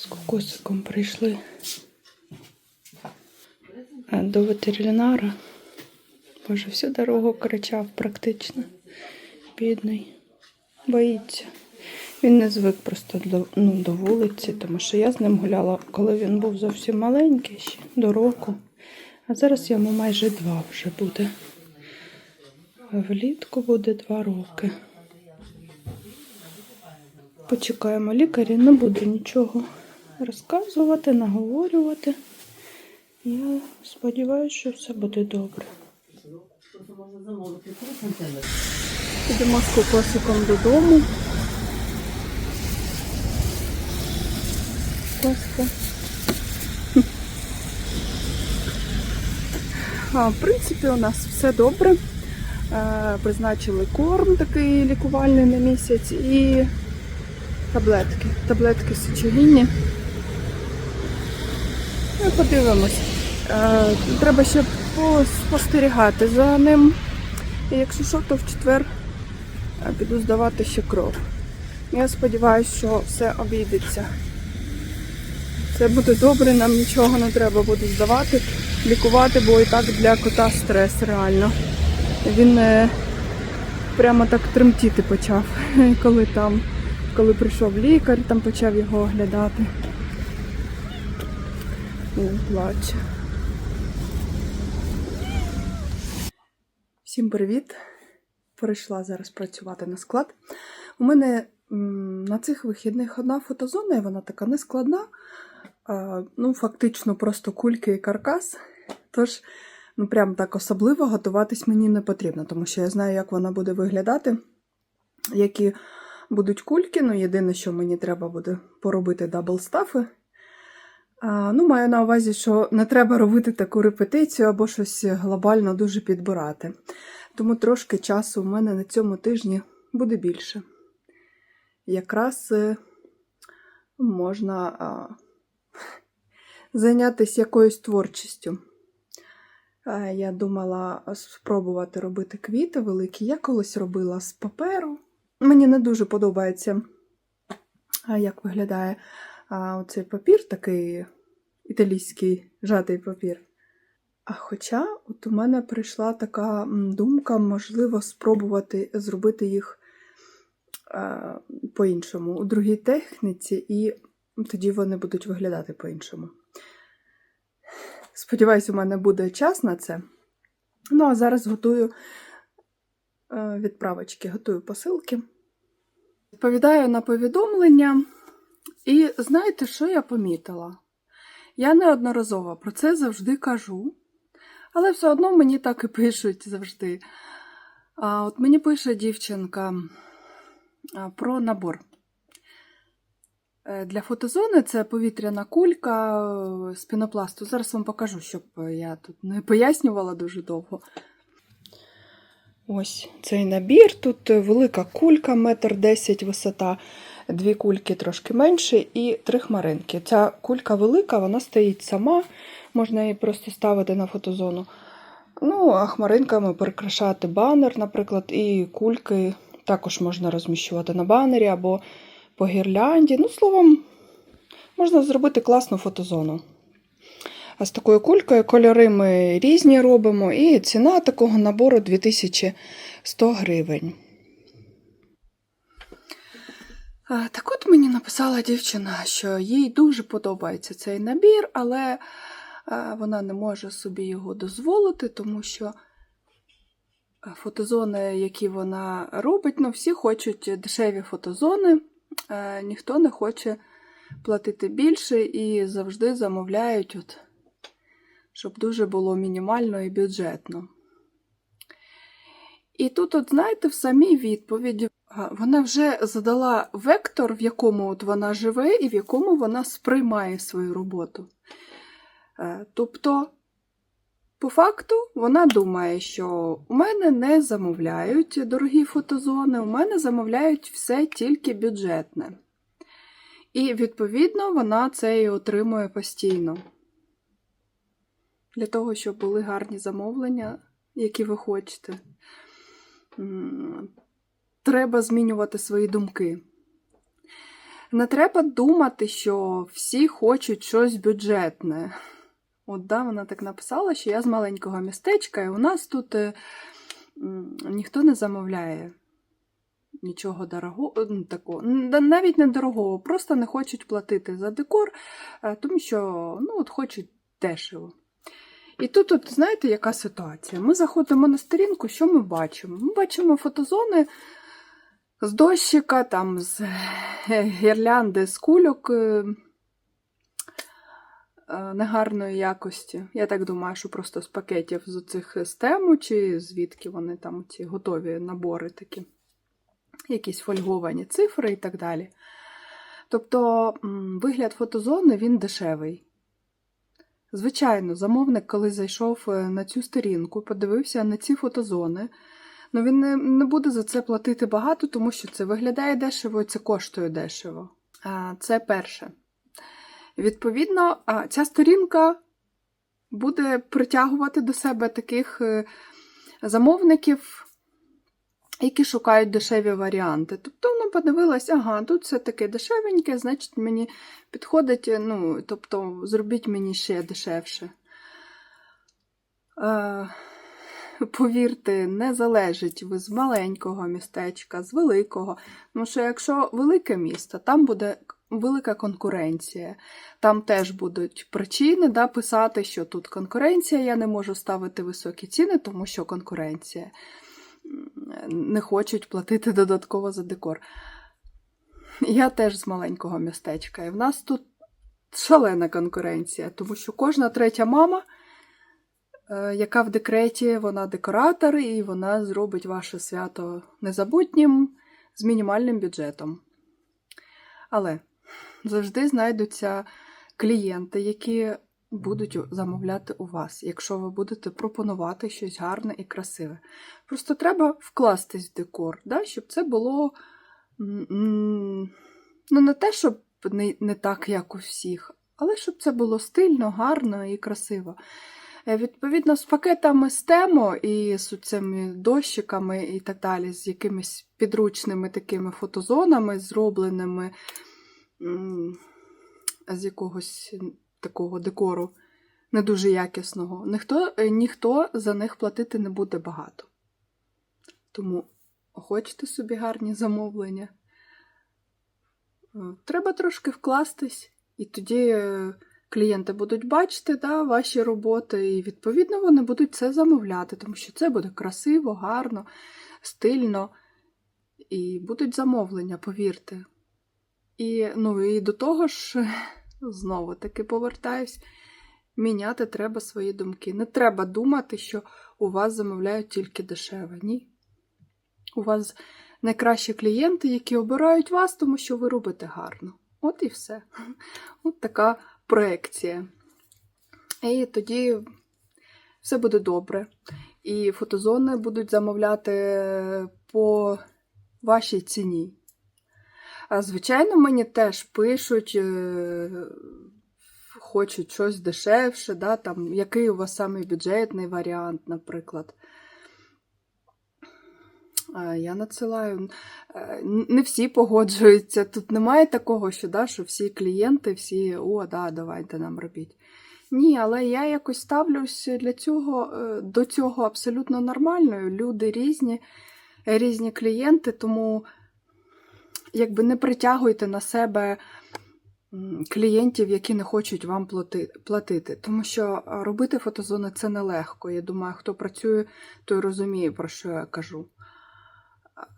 з кокосиком прийшли до ветеринара. Боже, всю дорогу кричав практично. Бідний. Боїться. Він не звик просто до, ну, до вулиці, тому що я з ним гуляла, коли він був зовсім маленький, ще до року. А зараз йому майже два вже буде. Влітку буде два роки. Почекаємо лікарі, не буду нічого розказувати, наговорювати. Я сподіваюся, що все буде добре. Йдемо з кокосиком додому. Коска. А, в принципі, у нас все добре. Е, Призначили корм такий лікувальний на місяць і таблетки. Таблетки сечогінні. Ну, подивимось. Е, Треба ще спостерігати за ним. І якщо що, то в четвер е, піду здавати ще кров. Я сподіваюся, що все обійдеться. Все буде добре, нам нічого не треба буде здавати, лікувати, бо і так для кота стрес реально. Він е, прямо так тремтіти почав, коли там, коли прийшов лікар, там почав його оглядати. Він плаче. Всім привіт! Перейшла зараз працювати на склад. У мене на цих вихідних одна фотозона, і вона така нескладна. Ну, фактично, просто кульки і каркас. Тож, ну, прям так особливо готуватись мені не потрібно, тому що я знаю, як вона буде виглядати, які будуть кульки. Ну, єдине, що мені треба буде поробити даблстафи. А, ну, маю на увазі, що не треба робити таку репетицію або щось глобально дуже підбирати. Тому трошки часу у мене на цьому тижні буде більше. Якраз е, можна зайнятися якоюсь творчістю. А, Я думала спробувати робити квіти великі. Я колись робила з паперу. Мені не дуже подобається, як виглядає а, оцей папір, такий італійський жатий папір. А хоча от у мене прийшла така думка, можливо, спробувати зробити їх е, по-іншому, у другій техніці, і тоді вони будуть виглядати по-іншому. Сподіваюсь, у мене буде час на це. Ну, а зараз готую е, відправочки, готую посилки. Відповідаю на повідомлення. І знаєте, що я помітила? Я неодноразово про це завжди кажу, але все одно мені так і пишуть завжди. А От мені пише дівчинка про набор. Е, Для фотозони це повітряна кулька е, з пінопласту. Зараз вам покажу, щоб я тут не пояснювала дуже довго. Ось цей набір. Тут велика кулька, метр десять висота, дві кульки трошки менше і три хмаринки. Ця кулька велика, вона стоїть сама, можна її просто ставити на фотозону. Ну, а хмаринками прикрашати банер, наприклад, і кульки також можна розміщувати на банері або по гірлянді. Ну, словом, можна зробити класну фотозону. А з такою кулькою кольори ми різні робимо, і ціна такого набору 2100 гривень. А, Так от мені написала дівчина, що їй дуже подобається цей набір, але вона не може собі його дозволити, тому що фотозони, які вона робить, ну всі хочуть дешеві фотозони, ніхто не хоче платити більше і завжди замовляють, от, щоб дуже було мінімально і бюджетно. І тут, от, знаєте, в самій відповіді вона вже задала вектор, в якому от вона живе і в якому вона сприймає свою роботу. Е, Тобто, по факту, вона думає, що у мене не замовляють дорогі фотозони, у мене замовляють все тільки бюджетне. І, відповідно, вона це і отримує постійно. Для того, щоб були гарні замовлення, які ви хочете, треба змінювати свої думки. Не треба думати, що всі хочуть щось бюджетне. От да, вона так написала, що я з маленького містечка, і у нас тут е, ніхто не замовляє нічого дорогого, ну, такого, навіть не дорогого, просто не хочуть платити за декор, е, тому що ну, от хочуть дешево. І тут, от, знаєте, яка ситуація? Ми заходимо на сторінку, що ми бачимо? Ми бачимо фотозони з дощика, там, з е, гірлянди, з кульок е, е, негарної якості. Я так думаю, що просто з пакетів з оцих з тему, чи звідки вони там ці готові набори такі, якісь фольговані цифри і так далі. Тобто вигляд фотозони він дешевий. Звичайно, замовник, коли зайшов е, на цю сторінку, подивився на ці фотозони, ну він не, буде за це платити багато, тому що це виглядає дешево це коштує дешево. Це перше. Відповідно, а, ця сторінка буде притягувати до себе таких е, замовників, які шукають дешеві варіанти. Тобто вона подивилась, ага, тут все таке дешевеньке, значить мені підходить, е, ну, тобто, зробіть мені ще дешевше. Е, повірте, не залежить ви з маленького містечка, з великого. Тому що якщо велике місто, там буде велика конкуренція. Там теж будуть причини да, писати, що тут конкуренція, я не можу ставити високі ціни, тому що конкуренція. Не хочуть платити додатково за декор. Я теж з маленького містечка, і в нас тут шалена конкуренція, тому що кожна третя мама, е, яка в декреті, вона декоратор, і вона зробить ваше свято незабутнім з мінімальним бюджетом. Але завжди знайдуться клієнти, які будуть замовляти у вас, якщо ви будете пропонувати щось гарне і красиве. Просто треба вкластись в декор, да, щоб це було ну, не те, щоб не, не так, як у всіх, але щоб це було стильно, гарно і красиво. Е, Відповідно, з пакетами з темо і з цими дощиками і так далі, з якимись підручними такими фотозонами, зробленими з якогось такого декору не дуже якісного, ніхто, е, ніхто за них платити не буде багато. Тому хочете собі гарні замовлення. Е, Треба трошки вкластись, і тоді е, клієнти будуть бачити да, ваші роботи, і відповідно вони будуть це замовляти, тому що це буде красиво, гарно, стильно. І будуть замовлення, повірте. І, ну, і до того ж, знову таки повертаюсь, міняти треба свої думки. Не треба думати, що у вас замовляють тільки дешеве. Ні. У вас найкращі клієнти, які обирають вас, тому що ви робите гарно. От і все. От така проекція. І тоді все буде добре. І фотозони будуть замовляти по вашій ціні. Звичайно, мені теж пишуть, е, хочуть щось дешевше, да, там, який у вас самий бюджетний варіант, наприклад. Я надсилаю. Е, Не всі погоджуються. Тут немає такого, що, да, що всі клієнти, всі, о, да, давайте нам робіть. Ні, але я якось ставлюсь для цього, е, до цього абсолютно нормально. Люди різні, різні клієнти, тому якби не притягуйте на себе клієнтів, які не хочуть вам платити. Тому що робити фотозони це нелегко. Я думаю, хто працює, той розуміє, про що я кажу.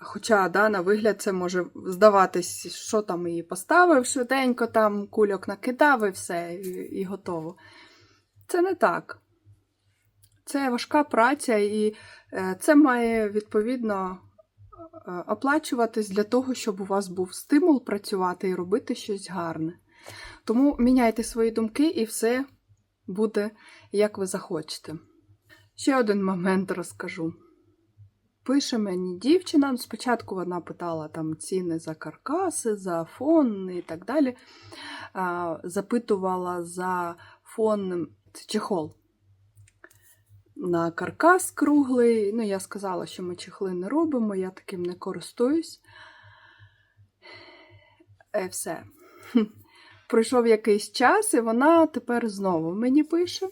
Хоча, да, на вигляд, це може здаватись, що там її поставив, швиденько там кульок накидав і все, і, і готово. Це не так. Це важка праця, і е, це має відповідно оплачуватись для того, щоб у вас був стимул працювати і робити щось гарне. Тому міняйте свої думки, і все буде, як ви захочете. Ще один момент розкажу. Пише мені дівчина, спочатку вона питала там ціни за каркаси, за фон і так далі. Запитувала за фон чехол на каркас круглий. Ну, я сказала, що ми чехли не робимо, я таким не користуюсь. е, все. Пройшов якийсь час, і вона тепер знову мені пише.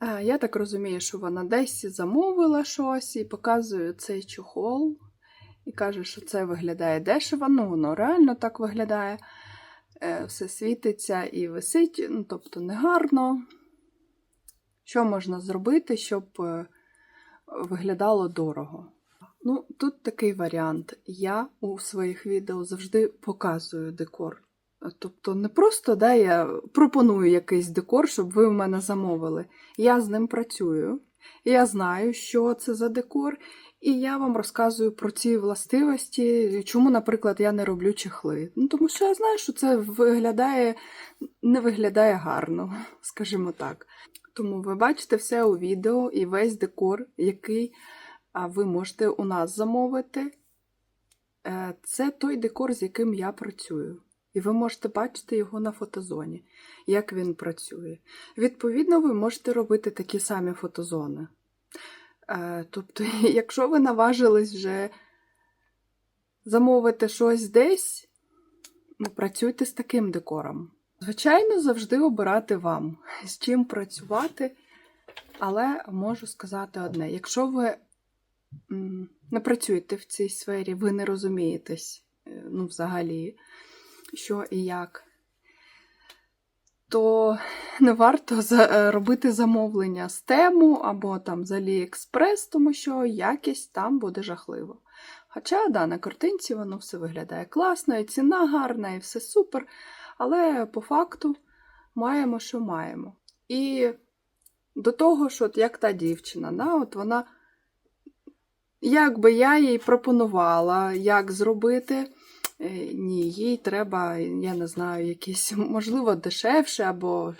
Е, Я так розумію, що вона десь замовила щось і показує цей чохол. І каже, що це виглядає дешево. Ну, воно реально так виглядає. Е, Все світиться і висить, ну, тобто негарно. Що можна зробити, щоб е, виглядало дорого? Ну, тут такий варіант. Я у своїх відео завжди показую декор. Тобто, не просто да, я пропоную якийсь декор, щоб ви в мене замовили. Я з ним працюю, я знаю, що це за декор, і я вам розказую про ці властивості, чому, наприклад, я не роблю чехли. Ну, тому що я знаю, що це виглядає, не виглядає гарно, скажімо так. Тому ви бачите все у відео і весь декор, який ви можете у нас замовити. Е, Це той декор, з яким я працюю. І ви можете бачити його на фотозоні, як він працює. Відповідно, ви можете робити такі самі фотозони. Е, Тобто, якщо ви наважились вже замовити щось десь, ну, працюйте з таким декором. Звичайно, завжди обирати вам, з чим працювати, але можу сказати одне: якщо ви не працюєте в цій сфері, ви не розумієтесь, е, ну, взагалі, що і як, то не варто е, робити замовлення з тему або там з Аліекспрес, тому що якість там буде жахливо. Хоча, да, на картинці воно все виглядає класно, і ціна гарна, і все супер. Але по факту маємо, що маємо. І до того, що от як та дівчина, да, от вона, як би я їй пропонувала, як зробити. Е, Ні, їй треба, я не знаю, якісь, можливо, дешевше, або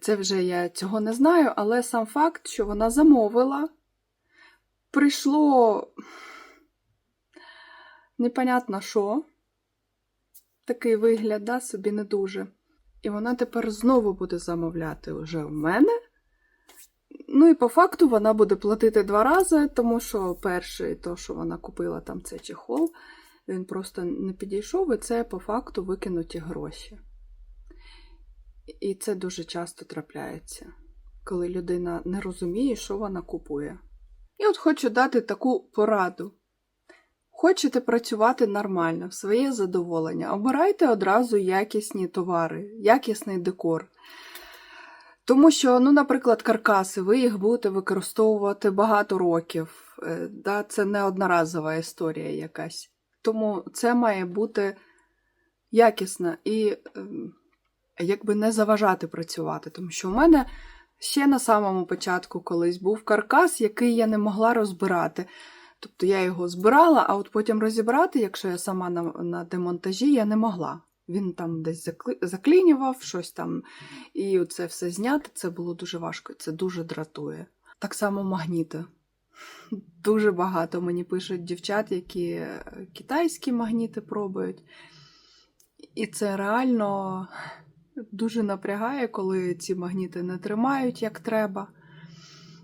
це вже я цього не знаю, але сам факт, що вона замовила, прийшло непонятно що, такий вигляд, собі не дуже. І вона тепер знову буде замовляти вже в мене. Ну і по факту вона буде платити два рази, тому що перший, то, що вона купила там цей чехол, він просто не підійшов, і це по факту викинуті гроші. І це дуже часто трапляється, коли людина не розуміє, що вона купує. І от хочу дати таку пораду. Хочете працювати нормально, в своє задоволення, обирайте одразу якісні товари, якісний декор. Тому що, ну, наприклад, каркаси, ви їх будете використовувати багато років. Е, Да, це не одноразова історія якась. Тому це має бути якісно і ем, якби не заважати працювати. Тому що у мене ще на самому початку колись був каркас, який я не могла розбирати. Тобто я його збирала, а от потім розібрати, якщо я сама на, на демонтажі, я не могла. Він там десь закли- заклінював, щось там, і це все зняти, це було дуже важко, це дуже дратує. Так само магніти. Дуже багато мені пишуть дівчат, які е, китайські магніти пробують. І це реально дуже напрягає, коли ці магніти не тримають як треба,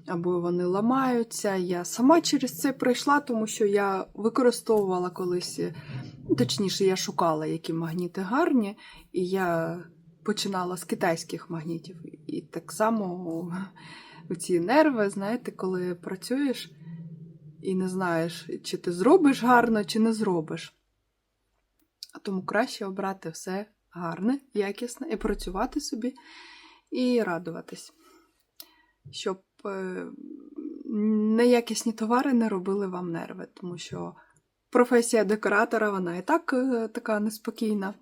або вони ламаються. Я сама через це пройшла, тому що я використовувала колись, е, точніше, я шукала, які магніти гарні, і я починала з китайських магнітів. І так само ці нерви, знаєте, коли працюєш і не знаєш, чи ти зробиш гарно, чи не зробиш. Тому краще обрати все гарне, якісне і працювати собі і радуватись, щоб неякісні товари не робили вам нерви, тому що професія декоратора вона і так е, така неспокійна,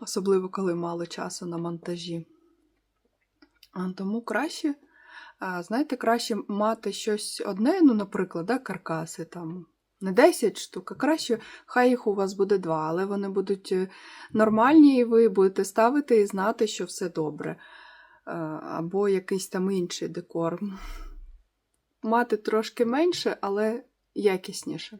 особливо коли мало часу на монтажі. Тому краще, знаєте, краще мати щось одне, ну, наприклад, да, каркаси там. Не 10 штук, а краще, хай їх у вас буде два, але вони будуть е, нормальні, і ви будете ставити і знати, що все добре. Е, Або якийсь там інший декор. Мати трошки менше, але якісніше.